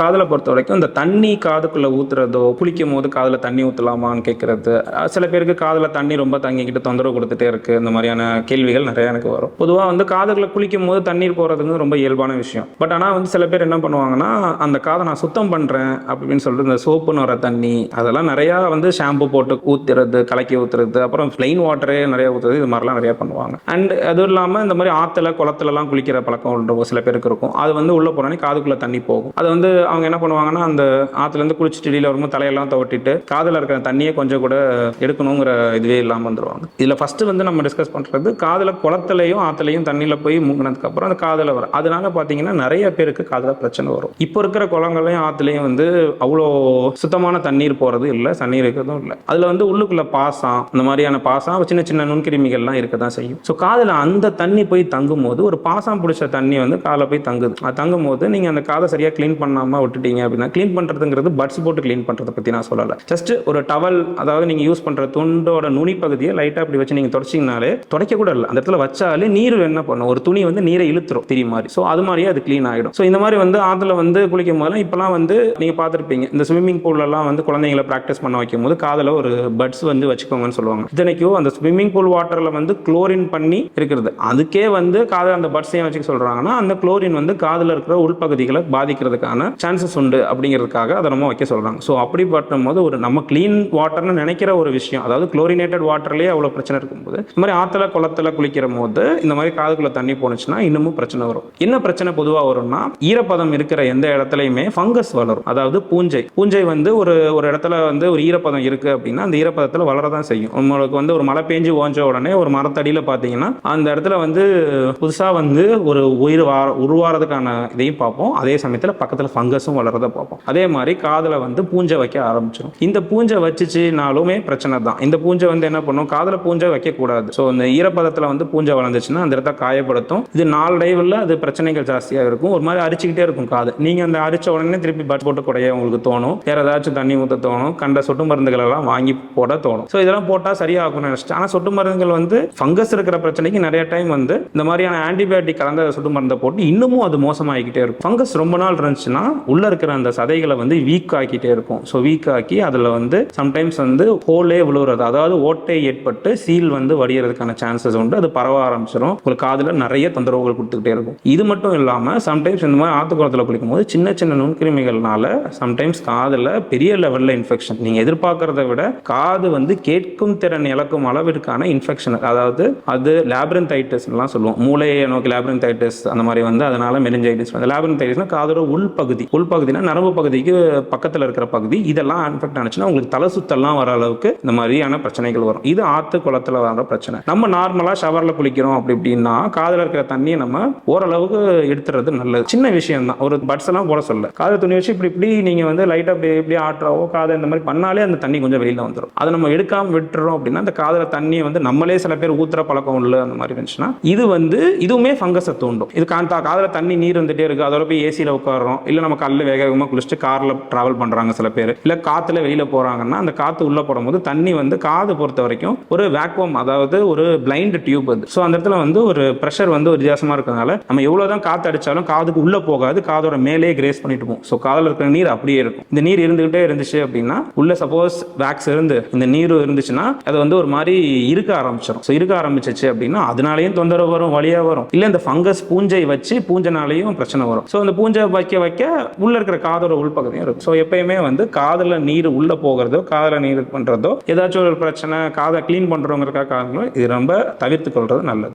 காதலை பொறுத்த வரைக்கும் இந்த தண்ணி காதுக்குள்ளே ஊற்றுறதோ குளிக்கும் போது காதில் தண்ணி ஊற்றலாமான்னு கேட்கறது சில பேருக்கு காதில் தண்ணி ரொம்ப தங்கிக்கிட்டு தொந்தரவு கொடுத்துட்டே இருக்குது இந்த மாதிரியான கேள்விகள் நிறையா எனக்கு வரும். பொதுவாக வந்து காதுக்குள்ள குளிக்கும் போது தண்ணீர் போறதுங்க ரொம்ப இயல்பான விஷயம். பட் ஆனால் வந்து சில பேர் என்ன பண்ணுவாங்கன்னா அந்த காதை நான் சுத்தம் பண்ணுறேன் அப்படின்னு சொல்லிட்டு இந்த சோப்புன்னு வர தண்ணி அதெல்லாம் நிறையா வந்து ஷாம்பு போட்டு ஊற்றுறது கலக்கி ஊற்றுறது அப்புறம் plain வாட்டரே நிறைய ஊற்றுறது இது மாதிரிலாம் நிறையா பண்ணுவாங்க. அண்ட் அதுவும் இல்லாமல் இந்த மாதிரி ஆற்றுல குளத்துலலாம் குளிக்கிற பழக்கம் சில பேருக்கு இருக்கும். அது வந்து உள்ளே போனோடனே காதுக்குள்ளே தண்ணி போகும். அது வந்து அவங்க என்ன பண்ணுவாங்கன்னா அந்த ஆற்றுலேருந்து குளிச்சுட்டு வெளியில் வரும்போது தலையெல்லாம் தவட்டிட்டு காதில் இருக்கிற தண்ணியை கொஞ்சம் கூட எடுக்கணுங்கிற இதுவே இல்லாமல் வந்துடுவாங்க இதில் ஃபஸ்ட்டு வந்து நம்ம டிஸ்கஸ் பண்ணுறது காதில் குளத்துலையும் ஆற்றுலையும் தண்ணியில் போய் மூங்கினதுக்கப்புறம் அந்த காதில் வரும். அதனால பார்த்தீங்கன்னா நிறைய பேருக்கு காதில் பிரச்சனை வரும். இப்போ இருக்கிற குளங்களையும் ஆற்றுலையும் வந்து அவ்வளோ சுத்தமான தண்ணீர் போகிறது இல்லை தண்ணீர் இருக்கிறதும் இல்லை. அதில் வந்து உள்ளுக்குள்ள பாசம் இந்த மாதிரியான பாசம் சின்ன சின்ன நுண்கிருமிகள்லாம் இருக்க தான் செய்யும். ஸோ காதில் அந்த தண்ணி போய் தங்கும் போது ஒரு பாசம் பிடிச்ச தண்ணி வந்து காதில் போய் தங்குது. அது தங்கும் போது நீங்கள் அந்த காதை சரியாக க்ளீன் பண்ணாமல் விட்டுட்டீங்க அப்படின்னா க்ளீன் பண்ணுறதுங்கிறது பட்ஸ் போட்டு க்ளீன் பண்ணுறதை பற்றி நான் சொல்லலை. ஜஸ்ட் ஒரு டவல் அதாவது நீங்கள் யூஸ் பண்ணுற துண்டோட நுனி பகுதியை லைட்டாக அப்படி வச்சு நீங்கள் தொடச்சிங்கனாலே துடைக்க கூட இல்லை. அந்த இடத்துல வச்சாலே நீர் என்ன பண்ணும்? ஒரு துணி வந்து நீரை இழுத்துரும் திரி மாதிரி ஸோ அது மாதிரியே அது க்ளீன் ஆகிடும் ஸோ இந்த மாதிரி வந்து ஆற்றுல வந்து குளிக்கும் போதெல்லாம் இப்போலாம் வந்து நீங்கள் பார்த்துருப்பீங்க. இந்த ஸ்விம்மிங் பூல்லலாம் வந்து குழந்தைங்களை ப்ராக்டிஸ் பண்ண வைக்கும் போது காதில் ஒரு பட்ஸ் வந்து வச்சுக்கோங்கன்னு சொல்லுவாங்க. இத்தனைக்கும் அந்த ஸ்விம்மிங் பூல் வாட்டரில் வந்து குளோரின் பண்ணி இருக்கிறது. அதுக்கே வந்து காதில் அந்த பட்ஸையும் வச்சுக்க சொல்கிறாங்கன்னா அந்த குளோரின் வந்து காதில் இருக்கிற உள்பகுதிகளை பாதிக்கிறதுக்கான சான்சஸ் உண்டு அப்படிங்கிறதுக்காக அதை நம்ம வைக்க சொல்கிறாங்க ஸோ அப்படி போது ஒரு நம்ம க்ளீன் வாட்டர்னு நினைக்கிற ஒரு விஷயம் அதாவது குளோரினேட்டட் வாட்டர்லேயே அவ்வளோ பிரச்சனை இருக்கும்போது இந்த மாதிரி ஆற்றுல குளத்துல குளிக்கிற போது இந்த மாதிரி காதுக்குள்ள தண்ணி போனுச்சுன்னா இன்னமும் பிரச்சனை வரும். என்ன பிரச்சனை பொதுவாக வரும்னா ஈரப்பதம் இருக்கிற எந்த இடத்துலையுமே ஃபங்கஸ் வளரும். அதாவது பூஞ்சை. பூஞ்சை வந்து ஒரு ஒரு இடத்துல வந்து ஒரு ஈரப்பதம் இருக்குது அப்படின்னா அந்த ஈரப்பதத்தில் வளரதான் செய்யும். உங்களுக்கு வந்து ஒரு மழை பேஞ்சு ஓஞ்ச உடனே ஒரு மரத்தடியில் பார்த்தீங்கன்னா அந்த இடத்துல வந்து புதுசாக வந்து ஒரு உயிர் வா உருவாறதுக்கான இதையும் பார்ப்போம். அதே சமயத்தில் பக்கத்தில் ஃபங்கஸ் ஃபங்கஸும் வளரத பார்ப்போம். அதே மாதிரி காதில் வந்து பூஞ்சை வைக்க ஆரம்பிச்சிடும் இந்த பூஞ்சை வச்சுச்சுனாலுமே பிரச்சனை தான். இந்த பூஞ்சை வந்து என்ன பண்ணும்? காதில் பூஞ்சை வைக்கக்கூடாது. ஸோ இந்த ஈரப்பதத்தில் வந்து பூஞ்சை வளர்ந்துச்சுன்னா அந்த இடத்த காயப்படுத்தும். இது நாளடைவில் அது பிரச்சனைகள் ஜாஸ்தியாக இருக்கும். ஒரு மாதிரி அரிச்சுக்கிட்டே இருக்கும் காது. நீங்கள் அந்த அரிச்ச உடனே திருப்பி பட் போட்டு குடைய உங்களுக்கு தோணும். வேறு ஏதாச்சும் தண்ணி ஊற்ற தோணும். கண்ட சொட்டு மருந்துகள் எல்லாம் வாங்கி போட தோணும். ஸோ இதெல்லாம் போட்டால் சரியாகும்னு நினச்சிட்டு ஆனால் சொட்டு மருந்துகள் வந்து ஃபங்கஸ் இருக்கிற பிரச்சனைக்கு நிறைய டைம் வந்து இந்த மாதிரியான ஆன்டிபயோட்டிக் கலந்த சொட்டு மருந்தை போட்டு இன்னமும் அது மோசமாகிக்கிட்டே இருக்கும். ஃபங்கஸ் ரொம்ப நாள் இருந்துச்சுன்னா உள்ள இருக்கிற அந்த சதைகளை வந்து வீக் ஆக்கிட்டே இருக்கும். ஸோ வீக் ஆக்கி அதில் வந்து சம்டைம்ஸ் வந்து ஹோலே விழுவுறது அதாவது ஓட்டை ஏற்பட்டு சீல் வந்து வடிகிறதுக்கான சான்சஸ் உண்டு. அது பரவ ஆரம்பிச்சிடும் உங்களுக்கு காதில் நிறைய தொந்தரவுகள் கொடுத்துக்கிட்டே இருக்கும். இது மட்டும் இல்லாமல் சம்டைம்ஸ் இந்த மாதிரி ஆத்துக்குளத்தில் குளிக்கும் போது சின்ன சின்ன நுண்கிருமிகள்னால சம்டைம்ஸ் காதில் பெரிய லெவலில் இன்ஃபெக்ஷன் நீங்கள் எதிர்பார்க்கறத விட காது வந்து கேட்கும் திறன் இழக்கும் அளவிற்கான இன்ஃபெக்ஷன் அதாவது அது லேப்ரன்தைட்டிஸ்லாம் சொல்லுவோம். மூளையை நோக்கி லேப்ரன்தைட்டிஸ் அந்த மாதிரி வந்து அதனால மெனிஞ்சைட்டிஸ் வந்து லேப்ரன்தைட்டிஸ்னா காதோட உள்பகுதி உள்பகுதினா நரம்பு பகுதிக்கு பக்கத்தில் இருக்கிற பகுதி இதெல்லாம் இன்ஃபெக்ட் ஆனிச்சுன்னா உங்களுக்கு தலை சுத்தல்லாம் வர அளவுக்கு இந்த மாதிரியான பிரச்சனைகள் வரும். இது ஆத்து குளத்துல வர பிரச்சனை. நம்ம நார்மலாக ஷவரில் குளிக்கிறோம் அப்படி இப்படின்னா காதில் இருக்கிற தண்ணியை நம்ம ஓரளவுக்கு எடுத்துறது நல்லது. சின்ன விஷயம் தான் ஒரு பட்ஸ் எல்லாம் போட சொல்ல. காதை துணி வச்சு இப்படி இப்படி நீங்கள் வந்து லைட்டாக இப்படி இப்படி ஆட்டுறாவோ காதை இந்த மாதிரி பண்ணாலே அந்த தண்ணி கொஞ்சம் வெளியில் வந்துடும் அதை நம்ம எடுக்காமல் விட்டுறோம் அப்படின்னா அந்த காதில் தண்ணியை வந்து நம்மளே சில பேர் ஊத்துற பழக்கம் உள்ள அந்த மாதிரி இருந்துச்சுன்னா இது வந்து இதுவுமே ஃபங்கஸை தூண்டும். இது காந்தா காதில் தண்ணி நீர் வந்துட்டே இருக்கு. அதோட போய் ஏசியில் உட்காடுறோம் இல்லை நம்ம காலையில் வேக வேகமாக குளிச்சுட்டு காரில் ட்ராவல் பண்ணுறாங்க சில பேர். இல்லை காற்றுல வெளியில் போகிறாங்கன்னா அந்த காற்று உள்ளே போடும்போது தண்ணி வந்து காது பொறுத்த வரைக்கும் ஒரு வேக்வம் அதாவது ஒரு பிளைண்ட் டியூப் அது. ஸோ அந்த இடத்துல வந்து ஒரு ப்ரெஷர் வந்து ஒரு வித்தியாசமாக இருக்கிறதுனால நம்ம எவ்வளோ தான் காற்று அடித்தாலும் காதுக்கு உள்ளே போகாது காதோட மேலே கிரேஸ் பண்ணிட்டு போகும். ஸோ காதில் இருக்கிற நீர் அப்படியே இருக்கும். இந்த நீர் இருந்துகிட்டே இருந்துச்சு அப்படின்னா உள்ள சப்போஸ் வேக்ஸ் இருந்து இந்த நீர் இருந்துச்சுன்னா அது வந்து ஒரு மாதிரி இருக்க ஆரம்பிச்சிடும் ஸோ இருக்க ஆரம்பிச்சிச்சு அப்படின்னா அதனாலேயும் தொந்தரவு வரும் வழியாக வரும். இல்லை இந்த ஃபங்கஸ் பூஞ்சை வச்சு பூஞ்சனாலேயும் பிரச்சனை வரும். ஸோ அந்த பூஞ்சை வைக்க வைக்க உள்ள இருக்கிற காதோட உள்பகுதியும் இருக்கும். ஸோ எப்பயுமே வந்து காதில் நீர் உள்ள போகிறதோ காதில் நீர் பண்ணுறதோ ஏதாச்சும் ஒரு பிரச்சனை காதை க்ளீன் பண்ணுறோங்கிறக்காக இது ரொம்ப தவிர்த்து கொள்வது நல்லது.